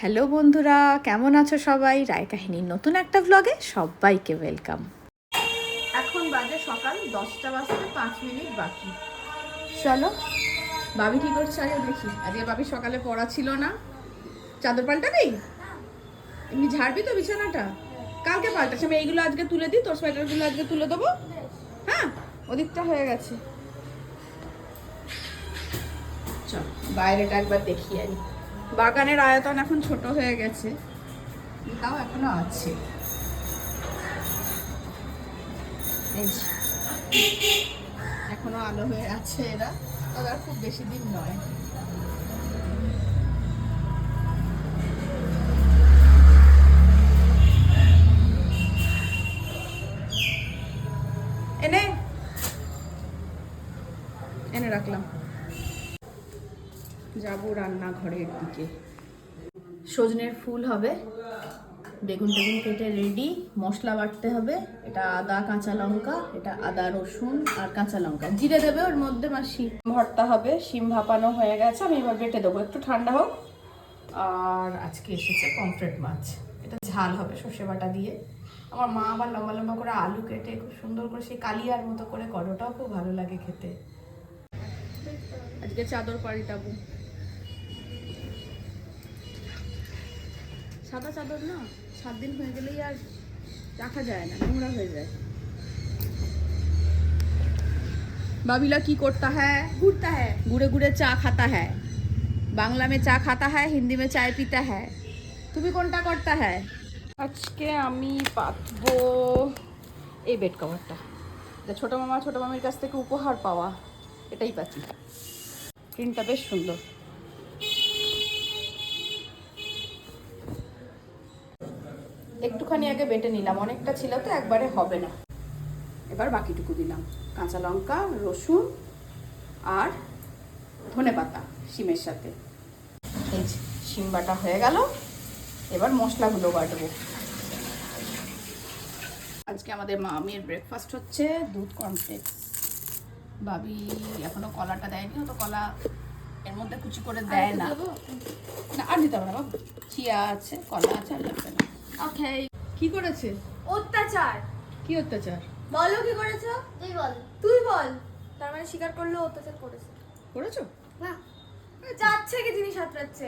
Hello বন্ধুরা, কেমন আছো সবাই? রায় কাহিনীর নতুন একটা ব্লগে সবাইকে ওয়েলকাম এখন বাজে সকাল দশটা বাজতে পাঁচ মিনিট বাকি। চলো, বাবি কি করছে আগে দেখি। আজকে বাবি সকালে পড়া ছিল না। চাদর পাল্টাবি? এমনি ঝাড়বি তো বিছানাটা? কালকে পাল্টাচ্ছি। আমি এইগুলো আজকে তুলে দিই, তোর সোয়েটারগুলো আজকে তুলে দেবো। হ্যাঁ ওদিকটা হয়ে গেছে। চল, বাইরেটা একবার দেখি আনি বাগানের আয়তন এখন ছোট হয়ে গেছে। তাও এখনও আছে। এখনও আলো হয়ে আছে এরা, তবে খুব বেশি দিন নয়। এনে। এনে রাখলাম। যাব রান্নাঘরের দিকে। সজনের ফুল হবে। বেগুন টেগুন কেটে রেডি মশলা বাটতে হবে। এটা আদা, কাঁচা লঙ্কা, এটা আদা, রসুন আর কাঁচা লঙ্কা। জিরে দেবে ওর মধ্যে মা শিম ভর্তা হবে। শিম ভাপানো হয়ে গেছে। আমি এবার বেটে দেবো। একটু ঠান্ডা হোক। আর আজকে এসেছে পমফ্রেট মাছ। এটা ঝাল হবে সর্ষে বাটা দিয়ে। আমার মা আবার লম্বা লম্বা করে আলু কেটে খুব সুন্দর করে সেই কালিয়ার মতো করে করে ওটাও খুব ভালো লাগে খেতে। আজকে চাদর পাল্টাবো সাদা চাদর না সাত দিন হয়ে গেলেই আর রাখা যায় না নোংরা হয়ে যায়। বাবিলা কি করতা হ্যাঁ ঘুরতা হ্যাঁ ঘুরে ঘুরে চা খাতা হ্যাঁ বাংলা মে চা খাতা হ্যাঁ হিন্দি মে চায় পিতা হ্যাঁ তুমি কোনটা করতা হ্যাঁ আজকে আমি পাতব এই বেড কভারটা এটা ছোটো মামা ছোটো মামির কাছ থেকে উপহার পাওয়া এটাই পাচ্ছি। প্রিন্টটা বেশ সুন্দর। একটুখানি আগে বেটে নিলাম অনেকটা ছিল তো একবারে হবে না। এবার বাকিটুকু দিলাম। কাঁচা লঙ্কা রসুন আর ধনে পাতা শিমের সাথে। এই শিম বাটা হয়ে গেল। এবার মশলাগুলো বাটবো। আজকে আমাদের মামির ব্রেকফাস্ট হচ্ছে দুধ কর্নফ্লেক্স বাবি এখনও কলাটা দেয়নি ও তো কলা এর মধ্যে কুচি করে দেয় না। না আর দিতে হবে না বাবু। চিয়া আছে কলা আছে আর লাগবে না ওকে কি করেছে অত্যাচার। কি অত্যাচার? বলো কি করেছ? তুই বল। তুই বল। তার মানে স্বীকার করল অত্যাচার করেছে। করেছ? না। যাচ্ছে কি জিনিস হাতড়াচ্ছে?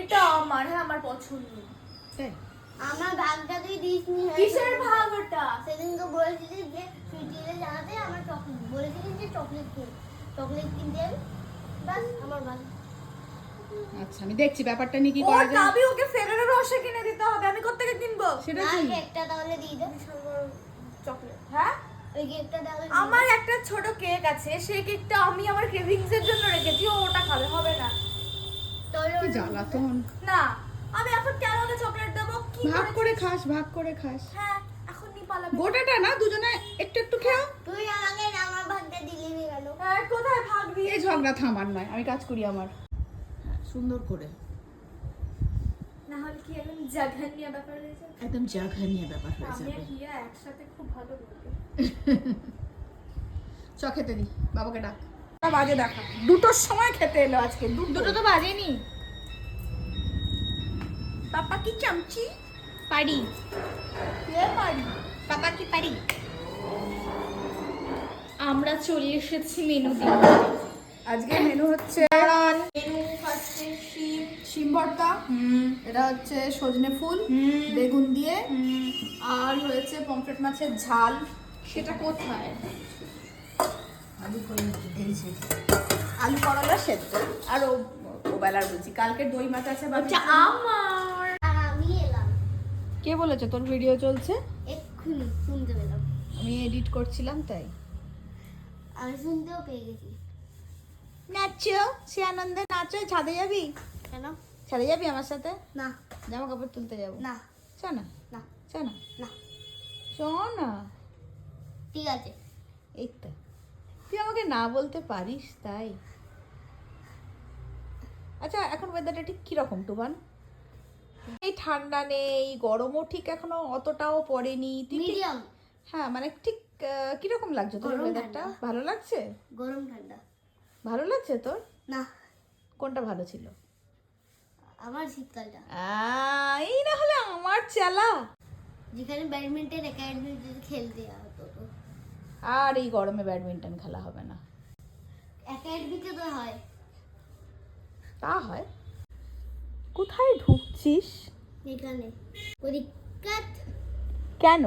এটা আমার হ্যাঁ আমার পছন্দ। তাই আমার ভাগটা তুই দিস নি কিসের ভাগ ওটা? সেদিন তো বলেছিলিস যে সুইটিলে জানাতে আমার চকলেট। বলেছিলিস যে চকলেট কিন চকলেট কিনতে বাস আমার ভাগ। আচ্ছা আমি দেখছি ব্যাপারটা নিয়ে কি করা যায়। দাবি ওকে ফেরারের রসে কিনে দিতে হবে। আমি কোত্থেকে কিনবো? সেটা না কি? কেকটা তাহলে দিয়ে দে চকলেট। হ্যাঁ? ওই কেকটা তাহলে আমার একটা ছোট কেক আছে সেই কেকটা আমি আমার ক্রেভিংস এর জন্য রেখেছি ও ওটা খাবে হবে না। তাহলে জ্বালাতন। না আমি এখন কেন ওকে চকলেট দেবো? কি ভাগ করে খাস ভাগ করে খাস। হ্যাঁ এখন নি পালাবে। গোটাটা না দুজনে একটু একটু খেও। তুই আমাকে আমার ভাগটা দিলি নি গেল হ্যাঁ, কোথায় ভাগ দিয়ে এই ঝগড়া থামার নয় আমি কাজ করি আমার। সুন্দর করে। না হলে কি এখন জাঘানিয়া ব্যাপার হয়ে যাবে? একদম জাঘানিয়া ব্যাপার হয়ে আমি যাবে। হিয়া একসাথে খুব ভালো বলব। চ খেতে দি বাবাকে ডাক। বাজে দেখা। দুটোর সময় খেতে এলো আজকে দুটো। তো বাজেনি। পাপা কি চামচি? পারি। কে পারি? পাপা কি পারি? আমরা চলে এসেছি মেনু দিন আজকে মেনু হচ্ছে ভর্তা এটা হচ্ছে সজনে ফুল বেগুন দিয়ে আর হয়েছে পমফ্রেট মাছের ঝাল। সেটা কোথায়? আলু করে এই আলু করলা সেদ্ধ আর ও বেলার বলছি কালকে দই মাছ আছে আমার। আমি এলাম। কে বলেছে? তোর ভিডিও চলছে? এক্ষুনি শুনতে পেলাম। আমি এডিট করছিলাম তাই। আমি শুনতেও পেয়ে গেছি। নাচো সে আনন্দে নাচো ছাদে যাবি? কেন? ছাদে যাবি আমার সাথে? না। জামা কাপড় তুলতে যাব। না। চ না। না চ না। না চ না ঠিক আছে। এই তো। তুই আমাকে না বলতে পারিস তাই। আচ্ছা এখন ওয়েদারটা ঠিক কীরকম টুবান? এই ঠান্ডা নেই গরমও ঠিক এখনও অতটাও পড়েনি। মিডিয়াম হ্যাঁ মানে ঠিক কীরকম লাগছে তোর ওয়েদারটা ভালো লাগছে? গরম ঠান্ডা। ভালো লাগছে তোর? না। কোনটা ভালো ছিল? আমার শীতকালটা এই না হলে আমার চালা। যেখানে ব্যাডমিন্টন একাডেমি খেলতে হতো আর এই গরমে ব্যাডমিন্টন খেলা হবে না। একাডেমিতে তো হয়। তা হয়। কোথায় ঢুকছিস? এখানে। পরীক্ষাত। কেন?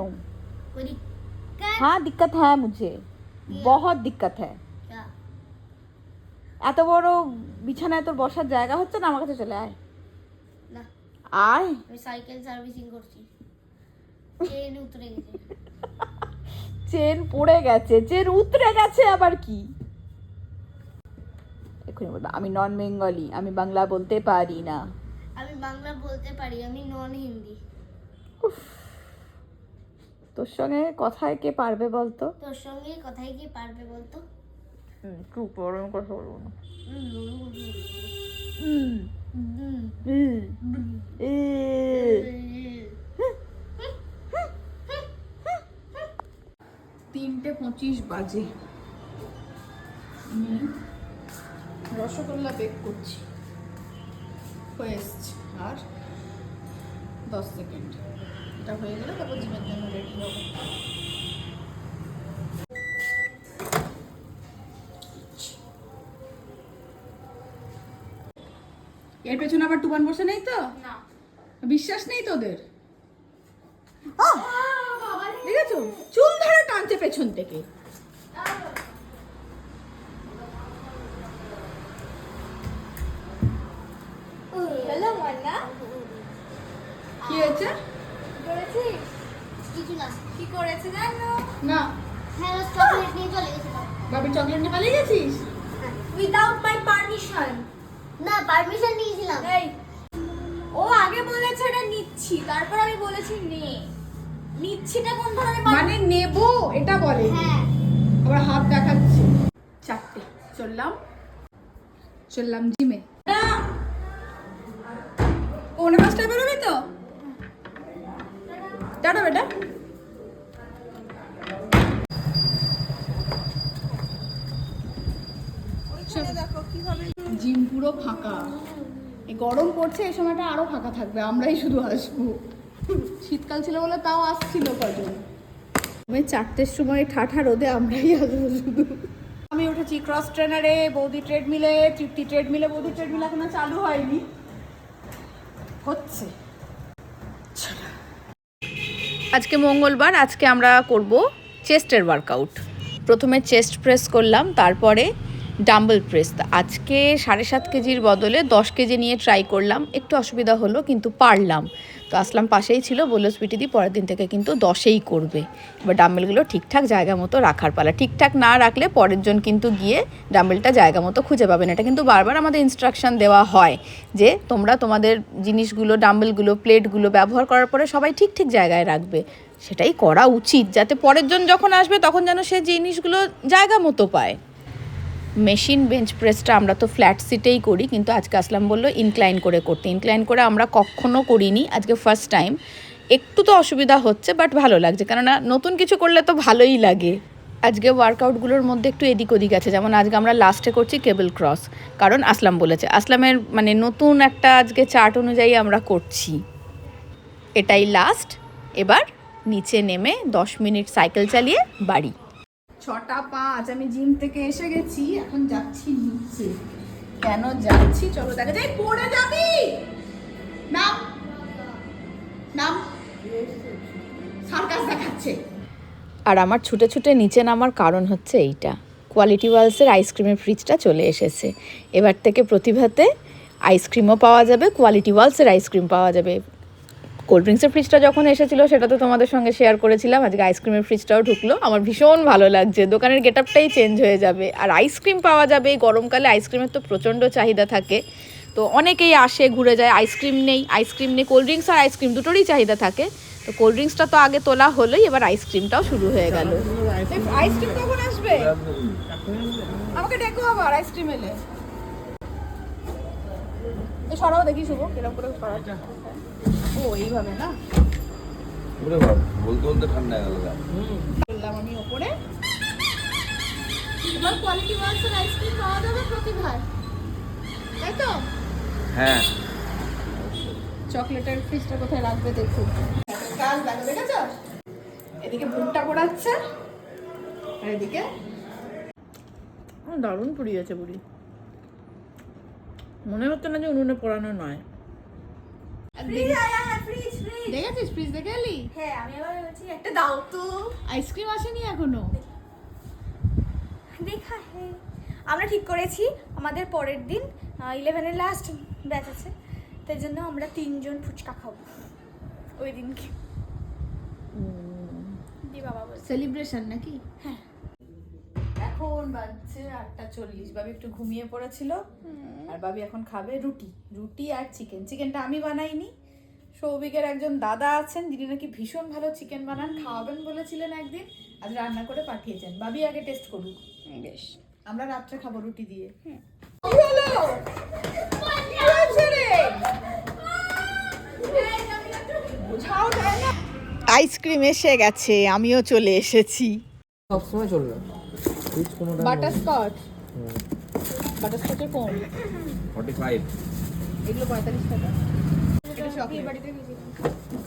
পরীক্ষা হ্যাঁ দিক্কত হ্যাঁ মুঝে। বহুত দিক্কত হ্যাঁ। এত বড় বিছানায় তোর বসার জায়গা হচ্ছে না? আমার কাছে চলে আয়। আয়। আমি সাইকেল সার্ভিসিং করছি। ট্রেন উতরে গেছে। চেন পড়ে গেছে। চেন উতরে গেছে আবার কি? এক্ষুনি বলব আমি নন বেঙ্গলি আমি বাংলা বলতে পারি না। আমি বাংলা বলতে পারি আমি নন হিন্দি তোর সঙ্গে কথায় কে পারবে বলতো? তোর সঙ্গে কথায় কি পারবে বলতো? হুম চুপ বড় কথা বলব না। হুম, তিনটে পঁচিশ বাজে। রসগোল্লা বেক করছি। হয়ে এসছে। আর দশ সেকেন্ড। এটা হয়ে গেলে তারপর জিমের জন্য রেডি হব। এর পেছনে আবার টুবান বসে নেই তো? না। বিশ্বাস নেই তোদের? দেখেছ? চুল ধরে টানছে পেছন থেকে। হ্যালো কি হয়েছে? কিছু না। কি করেছে জানো? না। হ্যাঁ চকলেট নিয়ে চলে গেছিল বাবির চকলেট নিয়ে পালিয়ে গেছিস? উইদাউট মাই পারমিশন না পারমিশন নিয়েছিলাম এই ও আগে বলেছে এটা নিচ্ছি তারপর আমি বলেছি নে। নিচ্ছিটা কোন ধরনের মানে নেব এটা বলে। হ্যাঁ। আবার হাত দেখাচ্ছে। চারটে চললাম। চললাম জিমে। পৌনে পাঁচটা বেরোবি তো? টাটা বেটা। দেখো কীভাবে জিম পুরো ফাঁকা। গরম পড়ছে, এই সময়টা আরও ফাঁকা থাকবে, আমরাই শুধু আসব। শীতকাল ছিল বলে তাও আসছিল কজন? চারটের সময় ঠাঠা রোদে আমরাই আসব শুধু। আমি উঠেছি ক্রস ট্রেনারে বৌদি ট্রেডমিলে তৃপ্তি ট্রেডমিলে বৌদি ট্রেডমিল এখনও চালু হয়নি। হচ্ছে। আজকে মঙ্গলবার, আজকে আমরা করব চেস্টের ওয়ার্কআউট প্রথমে চেস্ট প্রেস করলাম, তারপরে ডাম্বল প্রেস। আজকে সাড়ে সাত কেজির বদলে দশ কেজি নিয়ে ট্রাই করলাম। একটু অসুবিধা হলো, কিন্তু পারলাম। তো আসলাম, পাশেই ছিল বলল সুইটিদি পরের দিন থেকে কিন্তু দশেই করবে। এবার ডাম্বেলগুলো ঠিকঠাক জায়গা মতো রাখার পালা। ঠিকঠাক না রাখলে পরের জন কিন্তু গিয়ে ডাম্বেলটা জায়গা মতো খুঁজে পাবেন এটা কিন্তু বারবার আমাদের ইনস্ট্রাকশান দেওয়া হয় যে, তোমরা তোমাদের জিনিসগুলো, ডাম্বেলগুলো, প্লেটগুলো ব্যবহার করার পরে সবাই ঠিক ঠিক জায়গায় রাখবে। সেটাই করা উচিত, যাতে পরের জন যখন আসবে, তখন যেন সে জিনিসগুলো জায়গা মতো পায়। মেশিন বেঞ্চ প্রেসটা আমরা তো ফ্ল্যাট সিটেই করি, কিন্তু আজকে আসলাম বলল ইনক্লাইন করে করতে। ইনক্লাইন করে আমরা কখনো করিনি, আজকে ফার্স্ট টাইম একটু তো অসুবিধা হচ্ছে বাট ভালো লাগছে। কেননা নতুন কিছু করলে তো ভালোই লাগে। আজকে ওয়ার্কআউটগুলোর মধ্যে একটু এদিক ওদিক আছে, যেমন আজকে আমরা লাস্টে করছি কেবল ক্রস কারণ আসলাম বলেছে, আসলামের মানে নতুন একটা আজকে চার্ট অনুযায়ী আমরা করছি। এটাই লাস্ট এবার নিচে নেমে দশ মিনিট সাইকেল চালিয়ে বাড়ি। ছটা পাঁচ, আমি জিম থেকে এসে গেছি, এখন যাচ্ছি নিচে। কেন যাচ্ছি? চলো দেখা যায় পড়ে যাবি! নাম? নাম? সার্কাস দেখাচ্ছে। আর আমার ছুটে ছুটে নিচে নামার কারণ হচ্ছে এইটা। কোয়ালিটি ওয়ালসের আইসক্রিমের ফ্রিজটা চলে এসেছে। এবার থেকে প্রতিভাতে আইসক্রিমও পাওয়া যাবে কোয়ালিটি ওয়ালসের আইসক্রিম পাওয়া যাবে। কোল্ড ড্রিঙ্কসের ফ্রিজটা যখন এসেছিল, সেটা তো তোমাদের সঙ্গে শেয়ার করেছিলাম। আজকে আইসক্রিমের ফ্রিজটাও ঢুকলো। আমার ভীষণ ভালো লাগছে। দোকানের গেট আপটাই চেঞ্জ হয়ে যাবে। আর আইসক্রিম পাওয়া যাবে। এই গরমকালে আইসক্রিমের তো প্রচণ্ড চাহিদা থাকে। তো অনেকেই আসে, ঘুরে যায়। আইসক্রিম নেই আইসক্রিম নেই। কোল্ড ড্রিঙ্কস আর আইসক্রিম দুটোরই চাহিদা থাকে। তো কোল্ড ড্রিঙ্কসটা তো আগে তোলা হলোই, এবার আইসক্রিমটাও শুরু হয়ে গেল। আইসক্রিম কখন আসবে? আমাকে ডেকো আবার আইসক্রিম এলে। সরাও দেখি শুভ কীরকম করে সরা ও এইভাবে না? ওরে বাবা বলতে বলতে ঠান্ডা গেল গা। বললাম আমি ওপরে। এবার কোয়ালিটি ওয়ালসের আইসক্রিম পাওয়া যাবে প্রতিভার? তাই তো? হ্যাঁ। চকলেটের ফ্রিজটা কোথায় রাখবে দেখুন। কাজ দেখো দেখেছ এদিকে ভুট্টা পোড়াচ্ছে আর এদিকে দারুণ পুড়িয়েছে বুড়ি। মনে হচ্ছে না যে উনুনে পোড়ানো নয়। দেখেছিস? ফ্রিজ দেখে এলি? হ্যাঁ আমি আবার বলছি একটা দাও তো। আইসক্রিম আসেনি এখনও? দেখা। হে আমরা ঠিক করেছি। আমাদের পরের দিন ইলেভেনের লাস্ট ব্যাচ আছে। তাই জন্য আমরা তিনজন ফুচকা খাব। ওই দিনকে। দি বাবা সেলিব্রেশন নাকি? হ্যাঁ। এখন বাজছে আটটা চল্লিশ। বাবি একটু ঘুমিয়ে পড়েছিল। আর বাবি এখন খাবে রুটি রুটি আর চিকেন। চিকেনটা আমি বানাইনি। সৌভিকের একজন দাদা আছেন যিনি নাকি ভীষণ ভালো চিকেন বানান খাওয়াবেন বলেছিলেন একদিন আজ রান্না করে পাঠিয়েছেন। বাবি আগে টেস্ট করুক। বেশ। আমরা রাত্রে খাব রুটি দিয়ে। কি হলো? আইসক্রিম এসে গেছে আমিও চলে এসেছি। সবসময় চলবে। বাটারস্কচ বাটারস্কচের কোন ফর্টি ফাইভ এগুলো পঁয়তাল্লিশ টাকা। এটা চকলেট বাড়িতে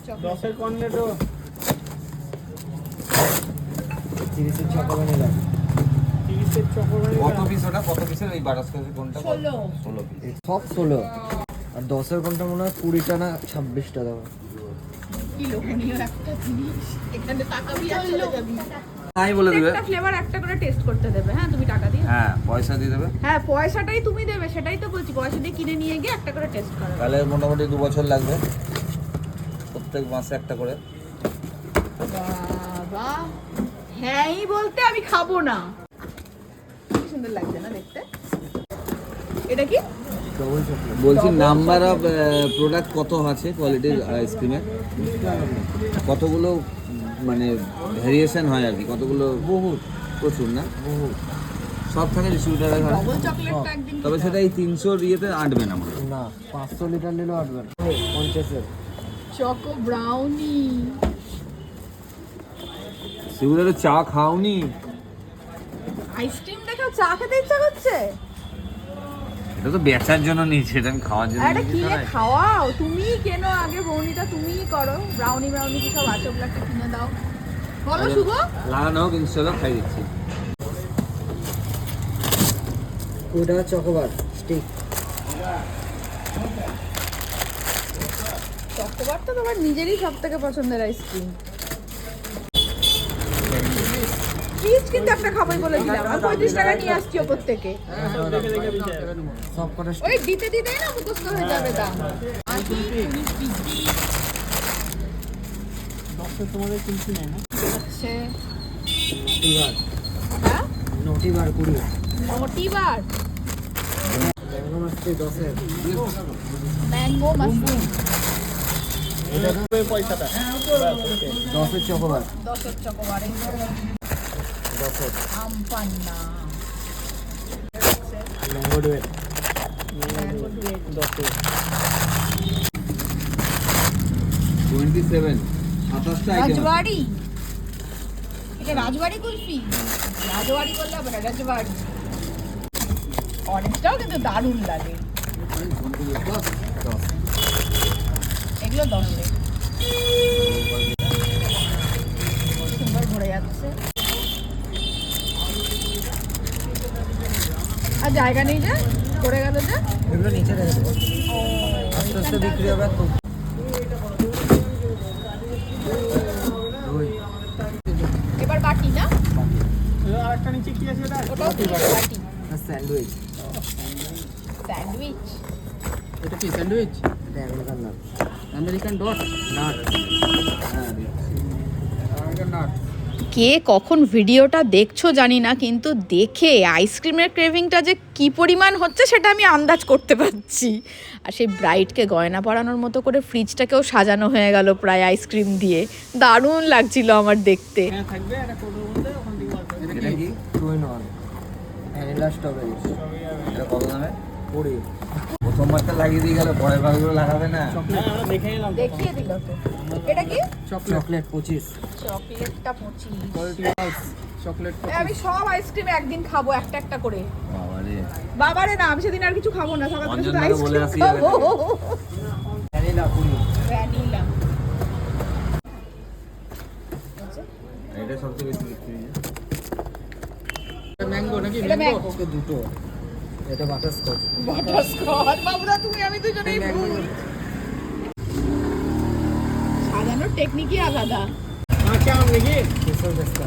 চকলেট দশের কর্নেটো কত পিস ওটা? কত পিসের এই বাটারস্কচের কোনটা? ষোলো। ষোলো পিস সব ষোলো। আর দশের কোনটা মনে হয়? কুড়িটা না ছাব্বিশটা কি লোভনীয় একটা জিনিস। এখানে টাকা দিয়ে চলে যাবি। তাই বলে দিবে। একটা ফ্লেভার একটা করে টেস্ট করতে দেবে। হ্যাঁ তুমি টাকা দিয়ে। হ্যাঁ পয়সা দিয়ে দেবে। হ্যাঁ পয়সাটাই তুমি দেবে সেটাই তো বলছি। পয়সা দিয়ে কিনে নিয়ে গিয়ে একটা করে টেস্ট করো তাহলে মোটামুটি দু বছর লাগবে। প্রত্যেক মাসে একটা করে। বাবা হ্যাঁই বলতে আমি খাব না। কি সুন্দর লাগছে না দেখতে? এটা কি? বলছি নাম্বার অফ প্রোডাক্ট কত আছে কোয়ালিটির আইসক্রিমের কতগুলো মানে ভ্যারিয়েশন হয় আর কি। কতগুলো? বহুত। প্রচুর না? বহুত। সব থাকে ঘরে ডবল চকলেটটা একদিন তবে সেটা এই তিনশো ইয়েতে আটবে না না পাঁচশো লিটার নিলেও আটবে না। পঞ্চাশের। চকো ব্রাউনি তো চা খাওনি? আইসক্রিম দেখেও চা খেতে ইচ্ছা করছে? এটা তো বেচার জন্য নিয়েছি এটা আমি খাওয়ার জন্য আরে না। খাওয়াও তুমিই কেনো আগে বৌনিটা তুমিই করো ব্রাউনি ব্রাউনি কি সব আছে ওগুলো কিনে দাও। বলো শুভ? লাগানো হোক ইনস্টল খাই দিচ্ছি। কুড়ি টাকা চকোবার স্টিক চকোবার তো তোমার নিজেরই সব থেকে পছন্দের আইসক্রিম ফ্রিজ কিন্তু একটা খাবোই বলে দিলাম। আর পঁয়ত্রিশ টাকা নিয়ে আসছি ওপর থেকে। ওই দিতে দিতে না মুখস্থ হয়ে যাবে দাম তোমাদের কিনছি না হচ্ছে হ্যাঁ? নটিবার। কুড়ি মোটিবার ব্যাঙ্গো মাছটি দশের ম্যাঙ্গো মাশরুম দশের চকোবার। দশের চকোবার। টোয়েন্টি সেভেন সাতাশটা রাজবাড়ি এটা রাজবাড়ি কুলফি? রাজবাড়ি বললে হবে না রাজবাড়ি। অরেঞ্জটাও কিন্তু দারুণ লাগে। এগুলো দশে জায়গা নেই যে? পড়ে গেল যে? এগুলো নিচে রেখে দেবো। আস্তে আস্তে বিক্রি হবে তো। এবার বাটি না? আরেকটা নিচে কি আছে ওটাও কি বাটি। স্যান্ডউইচ। স্যান্ডউইচ। এটা কি স্যান্ডউইচ? এটা আমেরিকান ডট নাট হ্যাঁ আমেরিকান নাট কে কখন ভিডিওটা দেখছ জানি না কিন্তু দেখে আইসক্রিমের ক্রেভিংটা যে কি পরিমাণ হচ্ছে সেটা আমি আন্দাজ করতে পারছি। আর সেই ব্রাইটকে গয়না পরানোর মতো করে ফ্রিজটাকেও সাজানো হয়ে গেল প্রায় আইসক্রিম দিয়ে। দারুণ লাগছিল আমার দেখতে। ভ্যানিলা স্ট্রবেরি এটা কত দামে? প্রথমবারটা লাগিয়ে দিয়ে গেল পরের বারগুলো লাগাবে না? দেখিয়ে দিল তো। এটা কি? চকলেট। পঁচিশ। চকলেটটা পঁচিশ। চকলেট আমি সব আইসক্রিম একদিন খাব একটা একটা করে। বাবারে। বাবারে না আমি সেদিন আর কিছু খাব না সকাল থেকে শুধু আইসক্রিম খাব। Vanilla vanilla. এটা সবচেয়ে বেশি বিক্রি ম্যাঙ্গো নাকি? এটা ম্যাঙ্গো? mango। দুটো। এটা বাটারস্কচ। বাটারস্কচ? বাবুদা তুমি আমি দুজনেই ভুল। সাজানোর টেকনিকই আলাদা। কাঁচা আম নাকি কেশর পেস্তা।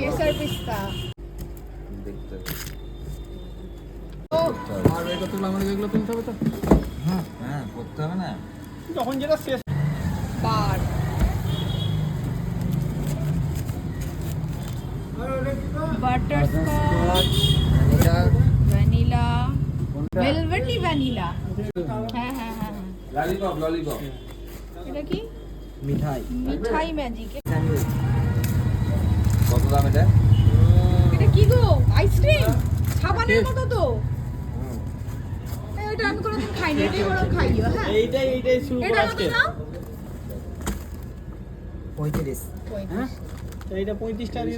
কেসার পিস্তা। দেখতে আর এটা তুলে আমাদের এগুলো তুলতে হবে তো? হ্যাঁ। করতে হবে না। যখন যেটা শেষ। বার। বাটারস্কচ। ভেলভেটি ভ্যানিলা হ্যাঁ হ্যাঁ হ্যাঁ হ্যাঁ। ললিপপ ললিপপ এটা কি? মিঠাই। মিঠাই ম্যাজিক কত দাম এটা? এটা কি গো? আইসক্রিম সাবানের মতো তো। এটা আমি কোনোদিন খাইনি এটাই বরং খাইও হ্যাঁ। এইটাই এইটাই শুরু কত দাম? পঁয়ত্রিশ। হ্যাঁ এইটা পঁয়ত্রিশ টাকা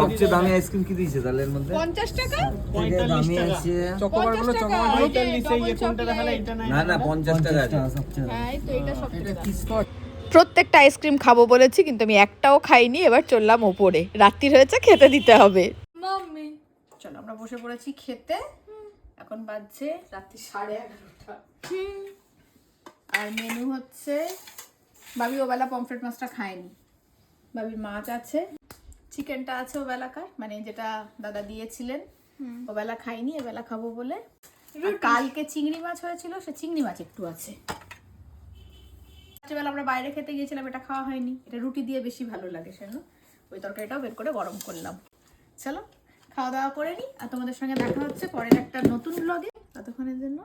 সবচেয়ে দামি আইসক্রিম কি দিয়েছে তাহলে এর মধ্যে? পঞ্চাশ টাকা? পঁয়তাল্লিশ টাকা। চকোবারগুলো পঞ্চাশ টাকা, চকোবার এই যে পঁয়তাল্লিশ এই কোনটা দেখালে এটা নাই? না না পঞ্চাশ টাকা আছে। হ্যাঁ তো এটা সব এটা প্রত্যেকটা আইসক্রিম খাব বলেছি কিন্তু আমি একটাও খাইনি এবার চললাম ওপরে। রাত্রি হয়েছে খেতে দিতে হবে। মাম্মি। চলো আমরা বসে পড়েছি খেতে। এখন বাজছে রাত্রি সাড়ে এগারোটা। আর মেনু হচ্ছে বাবি ওবেলা পমফ্রেট মাছটা খায়নি। বাবির মাছ আছে। চিকেনটা আছে ও ওবেলাকার মানে যেটা দাদা দিয়েছিলেন। ওবেলা খাইনি এবেলা খাব বলে। কালকে চিংড়ি মাছ হয়েছিল সে চিংড়ি মাছ একটু আছে। রাত্রিবেলা আমরা বাইরে খেতে গিয়েছিলাম এটা খাওয়া হয়নি। এটা রুটি দিয়ে বেশি ভালো লাগে সেজন্য ওই তরকারিটাও বের করে গরম করলাম। চলো খাওয়া দাওয়া করে নিই আর তোমাদের সঙ্গে দেখা হচ্ছে পরের একটা নতুন ব্লগে ততক্ষণের জন্য